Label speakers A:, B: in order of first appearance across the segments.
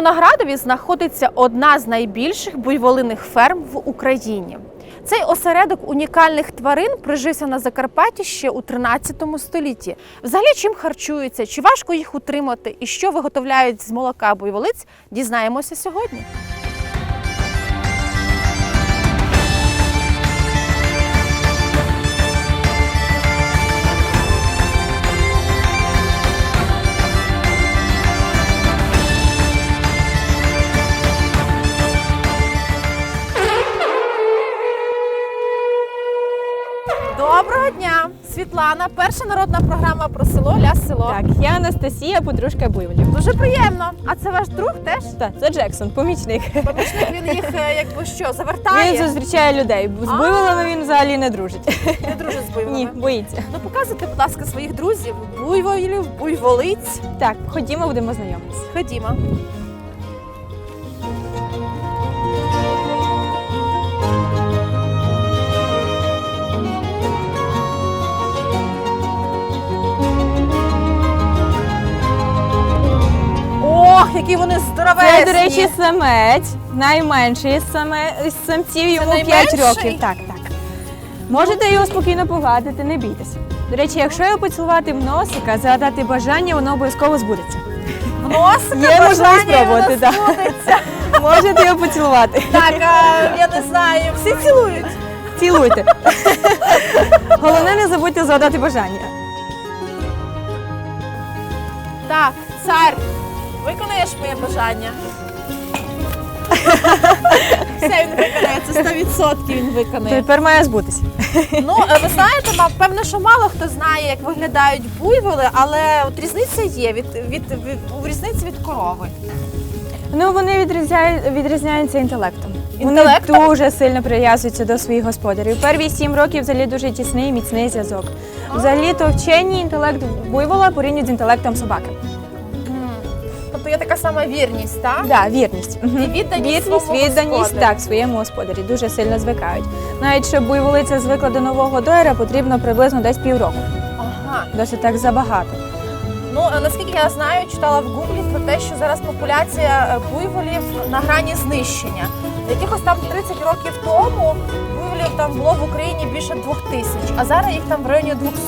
A: Виноградові знаходиться одна з найбільших буйволиних ферм в Україні. Цей осередок унікальних тварин прижився на Закарпатті ще у 13 столітті. Взагалі, чим харчуються, чи важко їх утримати і що виготовляють з молока буйволиць, дізнаємося сьогодні. Світлана, перша народна програма про село Ля село.
B: Так, я Анастасія, подружка буйволів.
A: Дуже приємно. А це ваш друг теж?
B: Так, це Джексон, помічник.
A: Помічник він їх е, якби що завертає.
B: Він зустрічає людей. З
A: А.
B: буйволами він взагалі не дружить.
A: Не дружить з буйволами.
B: Ні, боїться.
A: Ну показуйте, будь ласка, своїх друзів, буйволів, буйволиць.
B: Так, ходімо, будемо знайомитися.
A: Ходімо. Які вони здоровезні!
B: Це, до речі, самець, найменший із саме із самців, йому 5
A: найменший?
B: років. Так, так. Можете його спокійно погладити, не бійтеся. До речі, якщо його поцілувати в носика, загадати бажання, воно обов'язково збудеться.
A: В носика
B: Є можливість
A: бажання
B: спробувати,
A: збудеться.
B: Можете його поцілувати.
A: Так, а, я не знаю, всі цілують.
B: Цілуйте. Головне, не забудьте згадати бажання.
A: Так, цар, виконаєш моє бажання. Все він виконає, це 100% він виконає.
B: Тепер має збутися.
A: Ну, е, ви знаєте, ма- певно, що мало хто знає, як виглядають буйволи, але от різниця є від, від, від, у різниці від корови.
B: Ну вони відрізняють, відрізняються інтелектом.
A: Інтелектом?
B: Вони дуже сильно прив'язуються до своїх господарів. Перві сім років взагалі дуже тісний і міцний зв'язок. Взагалі то вчені інтелект буйвола порівнюють з інтелектом собаки.
A: Є така сама вірність, так?
B: Да, вірність.
A: І відданість
B: Вірність,
A: своєму
B: відданість
A: господарю.
B: так, своєму господарі. Дуже сильно звикають. Навіть щоб буйволиця звикла до нового доєра, потрібно приблизно десь півроку.
A: Ага.
B: Досить так забагато.
A: Ну, наскільки я знаю, читала в Гуглі про те, що зараз популяція е, буйволів на грані знищення. Якихось там 30 років тому там було в Україні більше двох тисяч, а зараз їх там в районі 200.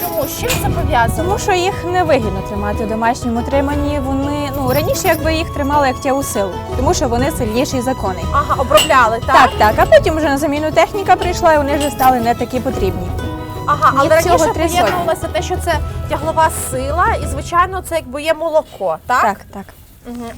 A: Чому? З чим це пов'язано?
B: Тому що їх не вигідно тримати в домашньому триманні. Вони ну раніше якби їх тримали як тягу силу, тому що вони сильніші за коней.
A: Ага, обробляли, так?
B: Так, так. А потім вже на заміну техніка прийшла, і вони вже стали не такі потрібні.
A: Ага, але
B: Їх всього
A: раніше
B: три сотні.
A: поєднувалося те, що це тяглова сила, і звичайно, це якби є молоко, так?
B: Так, так.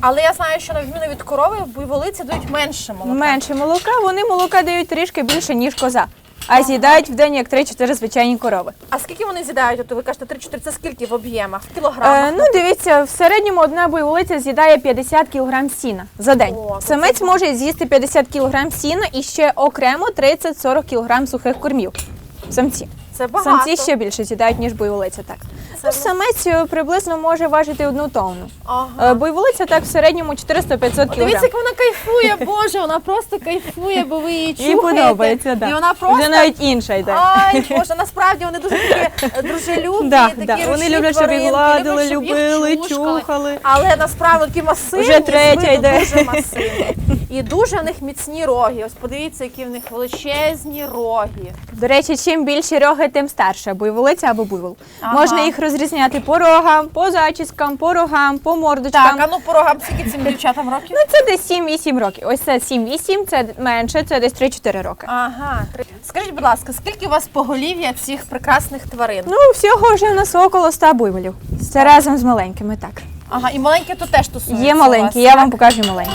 A: Але я знаю, що на відміну від корови буйволиці дають менше молока.
B: Менше молока, вони молока дають трішки більше, ніж коза. А з'їдають в день як 3-4 звичайні корови.
A: А скільки вони з'їдають? От ви кажете 3-4, це скільки в об'ємах? В кілограмах?
B: Е, ну дивіться, в середньому одна буйволиця з'їдає 50 кг сіна за день.
A: О,
B: Самець
A: це-
B: може з'їсти 50 кг сіна і ще окремо 30-40 кг сухих кормів. Самці.
A: Це багато.
B: Самці ще більше з'їдають, ніж буйволиця. Так.
A: Це-
B: Ну, самець е, приблизно може важити одну тонну.
A: Ага.
B: Е, Буйволиця так в середньому 400-500 кг.
A: Дивіться, як вона кайфує, Боже, вона просто кайфує, бо ви її
B: Їй
A: чухаєте.
B: подобається, так.
A: І вона просто...
B: Вже навіть інша йде.
A: Ай, Боже, насправді вони дуже такі е, дружелюбні,
B: Да,
A: такі
B: да. Вони люблять, щоб їх гладили, любили, чухали.
A: Але насправді такі масивні,
B: Вже третя йде.
A: дуже масивні. І дуже в них міцні роги. Ось подивіться, які в них величезні роги.
B: До речі, чим більші роги, тим старша буйволиця або буйвол.
A: Ага.
B: Можна їх розрізняти по рогам, по зачіскам, по рогам, по мордочкам.
A: Так, а ну по рогам скільки цим дівчатам років?
B: Ну це десь 7-8 років. Ось це 7-8, це менше, це десь 3-4 роки.
A: Ага. Скажіть, будь ласка, скільки у вас поголів'я цих прекрасних тварин?
B: Ну, всього вже в нас около 100 буйволів. Це разом з маленькими, так.
A: Ага, і маленькі тут теж тусуються
B: Є
A: у
B: маленькі,
A: вас,
B: я
A: так?
B: вам покажу маленькі.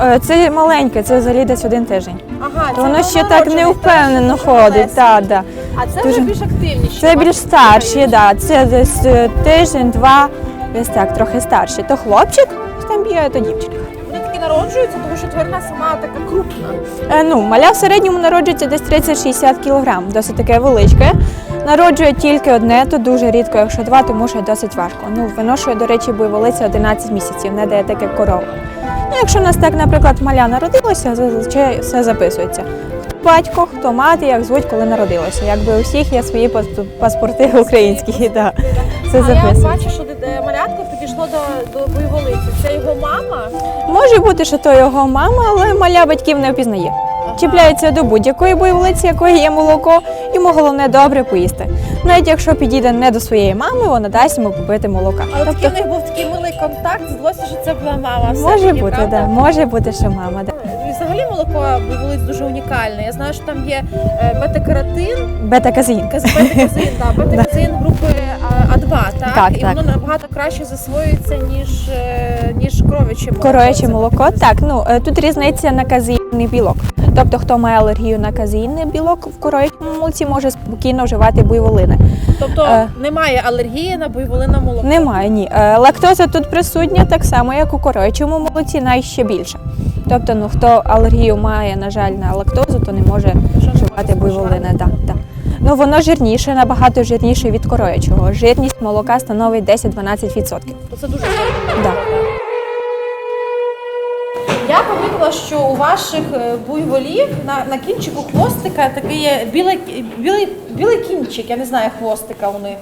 A: Е,
B: це маленьке, це взагалі десь один тиждень.
A: Ага,
B: То воно ще так
A: новонароджений,
B: невпевнено ходить. Так, да.
A: А це вже більш активніші.
B: Це більш старші,
A: тварини.
B: да. це десь е, тиждень, два, десь так, трохи старші. То хлопчик там бігає, то дівчинка.
A: Вони такі народжуються, тому що тварина сама така крупна.
B: Е, ну, маля в середньому народжується десь 30-60 кг, досить таке величке. Народжує тільки одне, то дуже рідко, якщо два, тому що досить важко. Ну, виношує, до речі, буйволиця 11 місяців, не дає таке корова. Ну, якщо в нас так, наприклад, маля народилося, зазвичай все записується. Хто батько, хто мати, як звуть, коли народилося. Якби у всіх є свої паспорти українські, да. це
A: А я
B: записується.
A: бачу, що малятко підійшло до, до бойоволиці. Це його мама.
B: Може бути, що то його мама, але маля батьків не впізнає. Чіпляється до будь-якої бойовиці, якої є молоко, йому головне добре поїсти. Навіть якщо підійде не до своєї мами, вона дасть йому попити молока.
A: Але такий в них був такий милий контакт, здалося, що це була мама.
B: Може бути,
A: правда?
B: да, може бути, що мама. Да.
A: Взагалі молоко бойоволиць дуже унікальне. Я знаю, що там є е, бета-каротин,
B: Бета-казин.
A: каз- бета-казин, да, бета-казин групи А- А2, так?
B: Так,
A: і
B: так.
A: воно набагато краще засвоюється, ніж, е, ніж коров'яче молоко.
B: Корояче молоко. Так, ну е, тут різниця на казеїнний білок. Тобто, хто має алергію на казеїнний білок в коров'ячому молоці, може спокійно вживати буйволини.
A: Тобто
B: Е.
A: немає алергії на бойоволине молоко.
B: Немає ні. Е, Лактоза тут присутня так само, як у коров'ячому молоці, навіть ще більше. Тобто, ну хто алергію має, на жаль, на лактозу, то не може вживати буйволини. Да, да. Ну воно жирніше, набагато жирніше від коров'ячого. Жирність молока становить 10-12%.
A: То це дуже гарно.
B: Да.
A: Я помітила, що у ваших е, буйволів на, на кінчику хвостика такий є білий, білий, білий кінчик, я не знаю хвостика у них.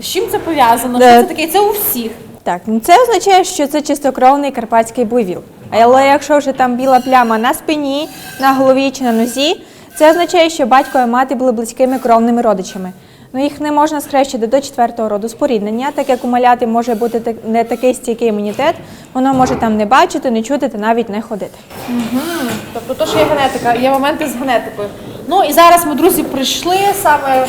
A: З чим це пов'язано? Що це таке? Це у всіх.
B: Так, ну це означає, що це чистокровний карпатський буйвіл. Але якщо вже там біла пляма на спині, на голові чи на нозі, це означає, що батько і мати були близькими кровними родичами. Ну їх не можна схрещити до четвертого роду споріднення, так як у маляти може бути не такий стійкий імунітет, воно може там не бачити, не чути та навіть не ходити.
A: Тобто то, що є генетика, є моменти з генетикою. Ну і зараз ми, друзі, прийшли саме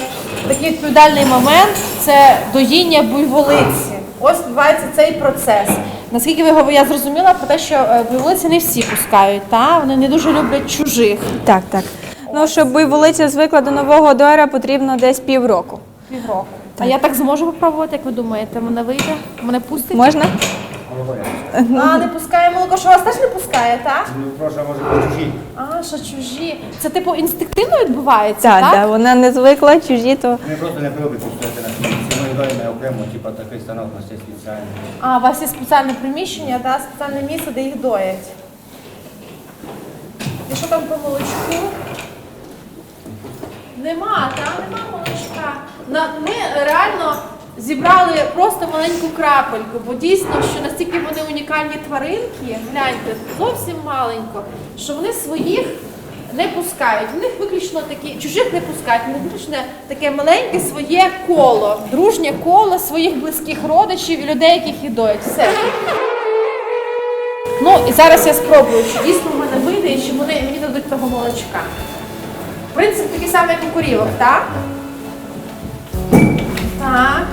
A: такий відповідальний момент це доїння буйволиці. Ось відбувається цей процес. Наскільки ви я зрозуміла про те, що е, буйволиці не всі пускають, та? вони не дуже люблять чужих.
B: Так, так. Ну, щоб буйволиця звикла до нового дора, потрібно десь півроку.
A: Півроку. А я так зможу попробувати, як ви думаєте, мене вийде? Мене пустить?
B: Можна?
A: А, не пускає молоко, що вас теж не пускає, так?
C: Ну, прошу, може бути чужі.
A: А, що чужі. Це типу інстинктивно відбувається,
B: Так,
A: так?
B: так, вона не звикла, чужі, то
C: Ми просто не привикли стояти на місці. Ми даємо окремо, типу такий станок у нас є спеціальний.
A: А, у вас є спеціальне приміщення, да? спеціальне місце, де їх доять. І що там по молочку? Нема, там нема молочка. На- Ми реально зібрали просто маленьку крапельку, бо дійсно, що настільки вони унікальні тваринки, гляньте, зовсім маленько, що вони своїх не пускають. У них виключно такі, чужих не пускають, них виключно таке маленьке своє коло, дружнє коло своїх близьких родичів і людей, яких їх доять. Все. Ну і зараз я спробую, чи дійсно в мене вийде, і чи вони мені дадуть того молочка. Принцип такий самий, як у корівок, так? Так.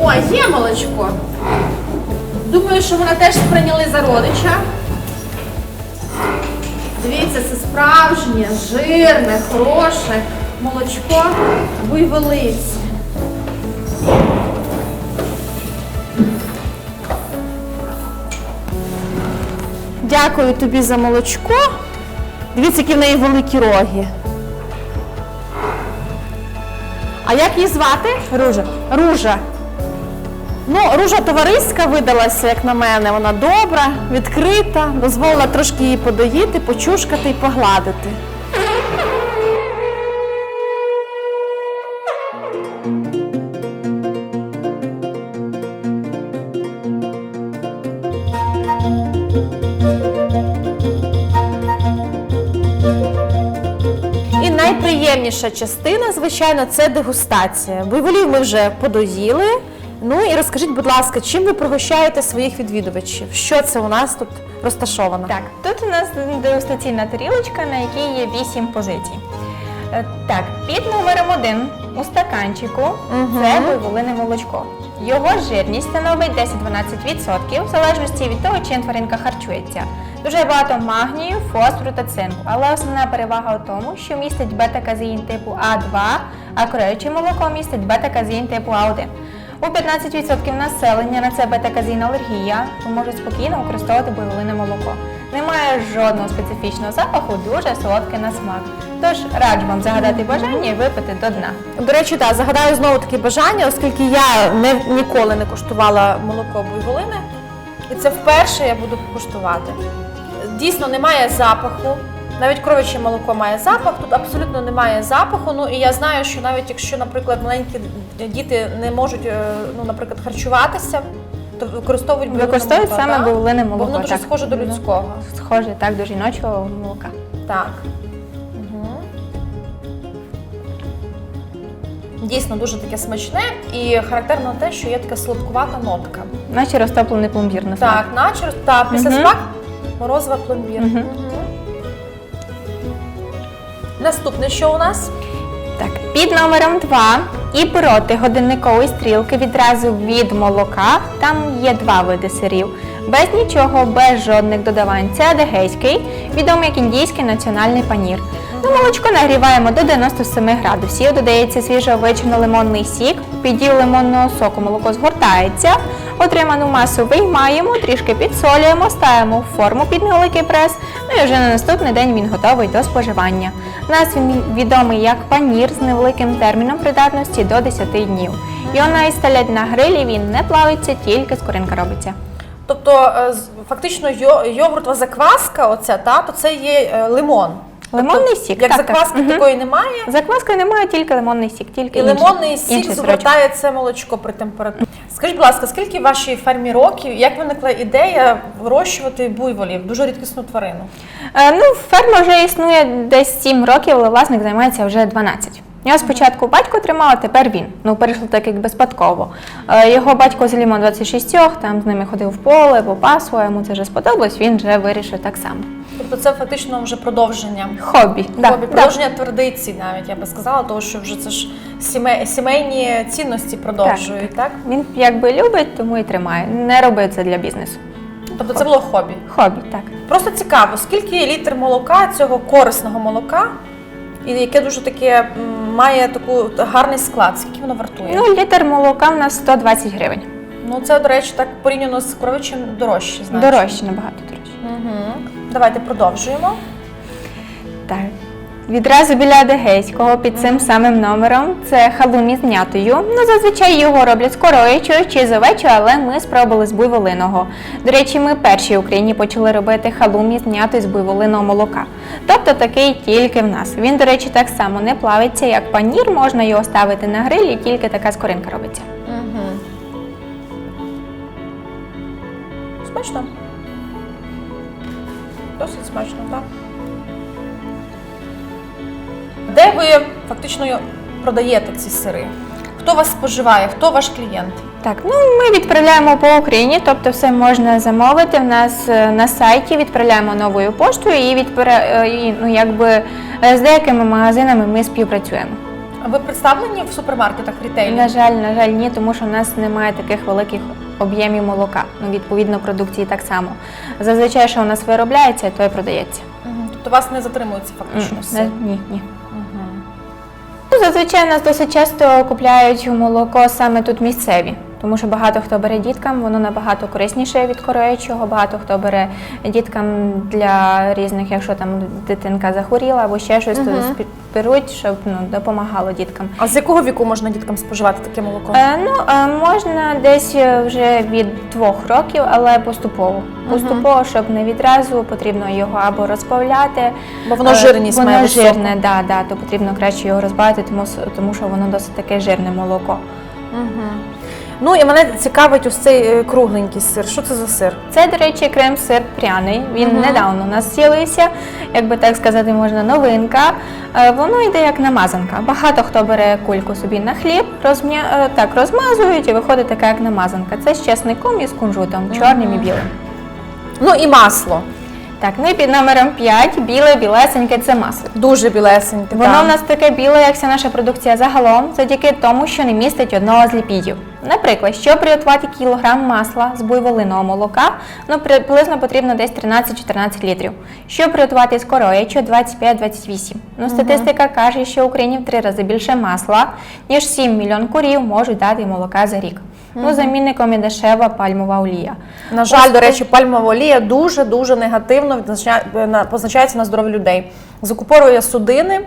A: О, є молочко. Думаю, що мене теж сприйняли за родича. Дивіться, це справжнє, жирне, хороше молочко буйволиці. Дякую тобі за молочко. Дивіться, які в неї великі роги. А як її звати?
B: ружа.
A: Ружа. Ну, ружа товариська видалася, як на мене. Вона добра, відкрита, дозволила трошки її подоїти, почушкати і погладити. Найприємніша частина, звичайно, це дегустація. Буйволів ми вже подоїли. Ну і розкажіть, будь ласка, чим ви пригощаєте своїх відвідувачів? Що це у нас тут розташовано?
B: Так, тут у нас дегустаційна тарілочка, на якій є 8 позицій. Е, Так, під номером 1 у стаканчику це буйволине молочко. Його жирність становить 10-12% в залежності від того, чим тваринка харчується. Дуже багато магнію, фосфору та цинку, але основна перевага у тому, що містить бета-казеїн типу А2, а кореюче молоко містить бета-казеїн типу А1. У 15% населення на це бета-казеїн алергія, то можуть спокійно використовувати буйволине молоко. Немає жодного специфічного запаху, дуже солодкий на смак. Тож раджу вам загадати бажання і випити до дна.
A: До речі, так, загадаю знову таки бажання, оскільки я не, ніколи не куштувала молоко буйволини. І це вперше я буду куштувати. Дійсно, немає запаху. Навіть коров'яче молоко має запах, тут абсолютно немає запаху. Ну і я знаю, що навіть якщо, наприклад, маленькі діти не можуть, е, ну, наприклад, харчуватися, то використовують буйволине
B: Використовують
A: молоко,
B: саме
A: да?
B: буйволине
A: Бо
B: молоко.
A: воно дуже
B: так.
A: схоже до людського.
B: Схоже так до жіночого молока.
A: Так. Угу. Дійсно дуже таке смачне і характерно те, що є така сладкувата нотка.
B: Наче розтоплений пломбір на смак.
A: Так, наче так, після
B: Мгм.
A: смак морозова пломбір.
B: Мгм.
A: Наступне, що у нас?
B: Так, під номером 2 і проти годинникової стрілки відразу від молока. Там є два види сирів. Без нічого, без жодних додавань. Це адегейський, відомий як індійський національний панір. На молочко нагріваємо до 97 градусів, додається свіжовичерно-лимонний сік, підділ лимонного соку молоко згортається, отриману масу виймаємо, трішки підсолюємо, ставимо в форму під невеликий прес, ну і вже на наступний день він готовий до споживання. У нас він відомий як панір з невеликим терміном придатності до 10 днів. Його навіть на грилі, він не плавиться, тільки скоринка робиться.
A: Тобто, е, фактично, йогуртова закваска, оця, та, то це є е, лимон.
B: Лимонний
A: Тобто,
B: сік,
A: Як
B: так, так.
A: закваски
B: Мгм.
A: такої немає.
B: Закваски немає, тільки лимонний сік, тільки
A: І лимонний сік
B: сирочок.
A: згортає це молочко при температурі. Скажіть, будь ласка, скільки в вашій фермі років? Як виникла ідея вирощувати буйволів, дуже рідкісну тварину?
B: Е, Ну, ферма вже існує десь 7 років, але власник займається вже 12. Його спочатку батько тримав, а тепер він. Ну, перейшло так як безпадково. Е, Його батько з Лімон 26, там з ними ходив в поле, попасував, йому це вже сподобалось, він вже вирішив так само.
A: Тобто це фактично вже продовження.
B: Хобі. Да,
A: Хобі,
B: да.
A: продовження традицій, навіть я би сказала, тому що вже це ж сімей, сімейні цінності продовжують, так?
B: Він якби любить, тому і тримає. Не робить це для бізнесу.
A: Тобто це було хобі.
B: Хобі, так.
A: Просто цікаво, скільки літр молока цього корисного молока, і яке дуже таке має таку гарний склад, скільки воно вартує?
B: Ну, літр молока в нас 120 гривень.
A: Ну, це, до речі, так порівняно з коровичим дорожче, значить.
B: Дорожче, набагато дорожче.
A: Угу. Давайте продовжуємо.
B: Так. Відразу біля Адегейського під цим самим номером це халумі з м'ятою. Ну, зазвичай його роблять з короючою чи з овечою, але ми спробували з буйволиного. До речі, ми перші в Україні почали робити халумі з м'ятою з буйволиного молока. Тобто такий тільки в нас. Він, до речі, так само не плавиться, як панір, можна його ставити на гриль і тільки така скоринка робиться.
A: Угу. Смачно. Досить смачно, так. Де ви фактично продаєте ці сири? Хто вас споживає? Хто ваш клієнт?
B: Так, ну ми відправляємо по Україні, тобто все можна замовити. В нас е, на сайті відправляємо новою поштою і відправ... е, і, ну, якби е, з деякими магазинами ми співпрацюємо.
A: А Ви представлені в супермаркетах рітейлі?
B: На жаль, на жаль, ні, тому що в нас немає таких великих об'ємів молока. Ну, відповідно, продукції так само. Зазвичай, що у нас виробляється, то і продається.
A: Угу. Тобто вас не затримується фактично
B: М. Ні, ні.
A: Угу.
B: Ну, зазвичай нас досить часто купляють молоко саме тут місцеві, тому що багато хто бере діткам, воно набагато корисніше від короючого. Багато хто бере діткам для різних, якщо там дитинка захворіла або ще щось, то
A: Мгм.
B: спі- беруть, щоб ну, допомагало діткам.
A: А з якого віку можна діткам споживати таке молоко?
B: Е, ну, е, можна десь е, вже від двох років, але поступово. Поступово, щоб не відразу, потрібно його або розбавляти.
A: Бо воно
B: Е,
A: жирність
B: воно
A: має
B: жирне, да, да, то потрібно краще його розбавити, тому, тому що воно досить таке жирне молоко.
A: Угу. Ну і мене цікавить ось цей е, кругленький сир. Що це за сир?
B: Це, до речі, крем-сир пряний. Він
A: Мгм.
B: недавно у нас з'явився, як би так сказати, можна новинка. Е, Воно йде як намазанка. Багато хто бере кульку собі на хліб, розм'я... е, так розмазують і виходить така як намазанка. Це з чесником і з кунжутом, чорним і білим.
A: Ну і масло.
B: Так, ну і під номером 5 біле білесеньке це масло.
A: Дуже білесеньке.
B: Воно
A: так.
B: в нас таке біле, як вся наша продукція загалом, завдяки тому, що не містить одного з ліпідів. Наприклад, щоб приготувати кілограм масла з буйволиного молока, ну приблизно потрібно десь 13-14 літрів. Щоб приготувати з короячого 25-28. Ну, статистика каже, що в Україні в три рази більше масла, ніж 7 мільйон курів можуть дати молока за рік. Ну, замінником є дешева пальмова олія.
A: На жаль, до речі, пальмова олія дуже дуже негативно позначається на здоров'ї людей. Закупорує судини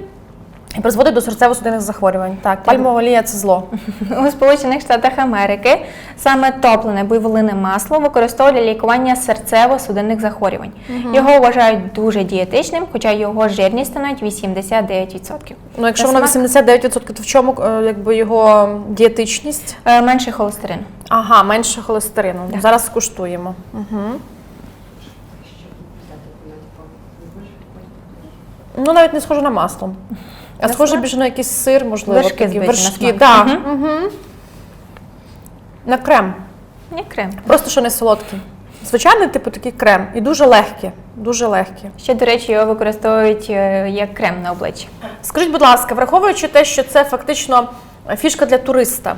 A: призводить до серцево-судинних захворювань. Так, пальмова олія це зло.
B: У Сполучених Штатах Америки саме топлене буйволине масло використовують для лікування серцево-судинних захворювань. Його вважають дуже дієтичним, хоча його жирність становить 89%.
A: Ну, якщо воно
B: смак
A: 89%, то в чому е, якби його дієтичність?
B: е, менше холестерину.
A: Ага, менше холестерину.
B: Так.
A: Зараз скуштуємо. Угу. Ну, навіть не схоже на масло. А схоже більше на якийсь сир, можливо.
B: Вершки
A: такі,
B: збиті на
A: вершки.
B: смак.
A: Да.
B: Мгм.
A: Угу. На крем.
B: Як крем.
A: Просто що не солодкий. Звичайний, типу, такий крем. І дуже легкий. Дуже легкий.
B: Ще, до речі, його використовують е, як крем на обличчя.
A: Скажіть, будь ласка, враховуючи те, що це фактично фішка для туриста,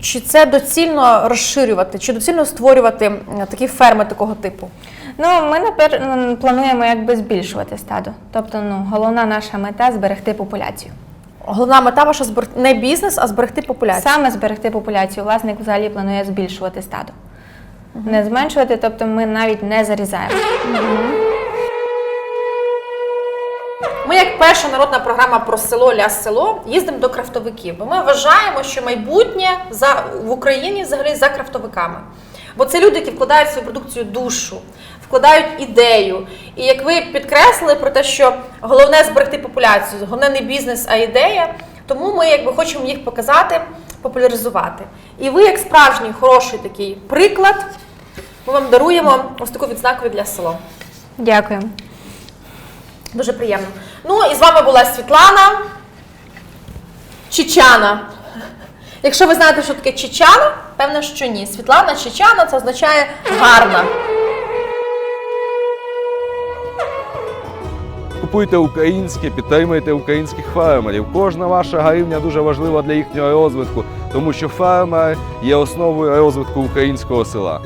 A: чи це доцільно розширювати, чи доцільно створювати м, такі ферми такого типу?
B: Ну, ми напер... плануємо якби збільшувати стадо. Тобто, ну, головна наша мета зберегти популяцію.
A: Головна мета ваша збер... не бізнес, а зберегти популяцію.
B: Саме зберегти популяцію. Власник взагалі планує збільшувати стадо. Не зменшувати, тобто ми навіть не зарізаємо.
A: Ми, як перша народна програма про село ля село, їздимо до крафтовиків. Бо ми вважаємо, що майбутнє за в Україні взагалі за крафтовиками. Бо це люди, які вкладають в свою продукцію душу, вкладають ідею. І як ви підкреслили про те, що головне зберегти популяцію, головне не бізнес, а ідея. Тому ми якби хочемо їх показати, популяризувати. І ви, як справжній хороший такий приклад, ми вам даруємо ось таку відзнаку для село.
B: Дякую.
A: Дуже приємно. Ну і з вами була Світлана Чичана. Якщо ви знаєте, що таке Чичана, певно, що ні. Світлана Чичана це означає гарна.
D: Купуйте українське, підтримуйте українських фермерів. Кожна ваша гривня дуже важлива для їхнього розвитку, тому що фермер є основою розвитку українського села.